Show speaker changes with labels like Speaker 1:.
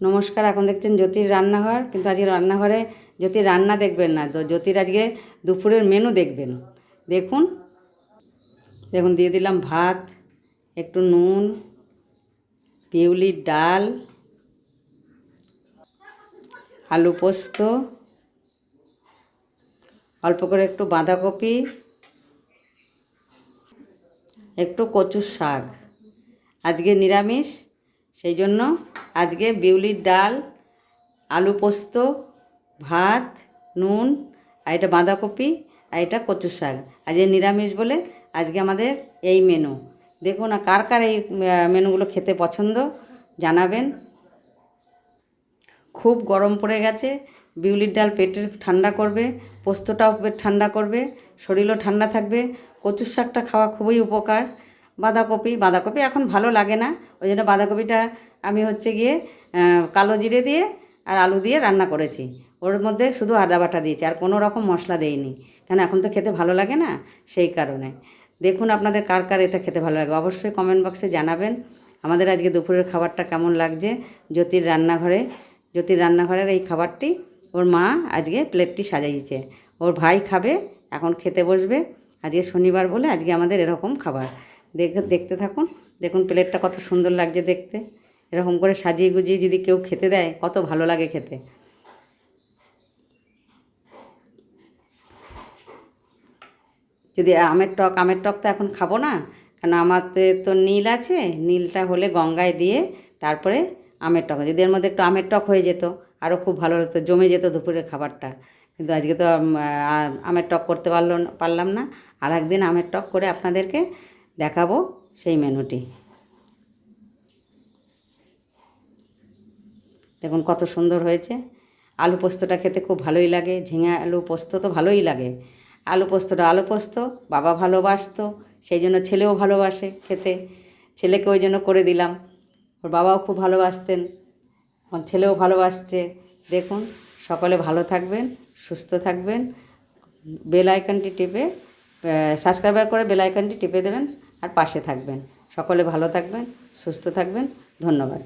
Speaker 1: নমস্কার, এখন দেখছেন জ্যোতির রান্নাঘর, কিন্তু আজকে রান্নাঘরে জ্যোতির রান্না দেখবেন না। তো জ্যোতির আজকে দুপুরের মেনু দেখবেন। দেখুন দেখুন, দিয়ে দিলাম ভাত, একটু নুন, পিউলির ডাল, আলু পোস্ত, অল্প করে একটু বাঁধাকপি, একটু কচুর শাক। আজকে নিরামিষ সেই জন্য আজকে বিউলির ডাল, আলু পোস্ত, ভাত, নুন আর এটা বাঁধাকপি আর এটা কচুর শাক। আজকে নিরামিষ বলে আজকে আমাদের এই মেনু দেখুন কার কার এই মেনুগুলো খেতে পছন্দ জানাবেন। খুব গরম পড়ে গেছে, বিউলির ডাল পেটের ঠান্ডা করবে, পোস্তটাও পেট ঠান্ডা করবে, শরীরও ঠান্ডা থাকবে। কচুর শাকটা খাওয়া খুবই উপকার। বাঁধাকপি বাঁধাকপি এখন ভালো লাগে না। ওই জন্য বাঁধাকপিটা আমি হচ্ছে গিয়ে কালো জিরে দিয়ে আর আলু দিয়ে রান্না করেছি। ওর মধ্যে শুধু আদা বাটা দিয়েছি, আর কোনো রকম মশলা দেইনি। কেন এখন তো খেতে ভালো লাগে না? সেই কারণে। দেখুন আপনাদের কার কার এটা খেতে ভালো লাগে। অবশ্যই কমেন্ট বক্সে জানাবেন আমাদের আজকে দুপুরের খাবারটা কেমন লাগছে। জ্যোতির রান্নাঘরে, জ্যোতির রান্নাঘরের এই খাবারটি ওর মা আজকে প্লেটটি সাজাইছে ওর ভাই খাবে, এখন খেতে বসবে। আজকে শনিবার বলে আজকে আমাদের এরকম খাবার। দেখে, দেখতে থাকুন। দেখুন প্লেটটা কত সুন্দর লাগছে দেখতে। এরকম করে সাজিয়ে গুজিয়ে যদি কেউ খেতে দেয়, কত ভালো লাগে খেতে। যদি আমের টক আমের টক তো এখন খাব না, কেন আমাদের তো নীল আছে, নীলটা হলে গঙ্গায় দিয়ে তারপরে আমের টক। যদি এর মধ্যে একটু আমের টক হয়ে যেত আরও খুব ভালো হতো, জমে যেত দুপুরের খাবারটা। কিন্তু আজকে তো আমের টক করতে পারল পারলাম না। আর একদিন আমের টক করে আপনাদেরকে দেখাবো সেই মেনুটি। দেখুন কত সুন্দর হয়েছে। আলু পোস্তটা খেতে খুব ভালোই লাগে। ঝিঙে আলু পোস্ত তো ভালোই লাগে। আলু পোস্তটা আলু পোস্ত, বাবা ভালোবাসতো, সেই জন্য ছেলেও ভালোবাসে খেতে। ছেলেকে ওই জন্য করে দিলাম। ওর বাবাও খুব ভালোবাসতেন। এখন ছেলেও ভালোবাসছে। দেখুন, সকলে ভালো থাকবেন, সুস্থ থাকবেন। বেল আইকনটি টিপে সাবস্ক্রাইবার করে বেল আইকনটি টিপে দেবেন। আর পাশে থাকবেন। সকলে ভালো থাকবেন সুস্থ থাকবেন। ধন্যবাদ।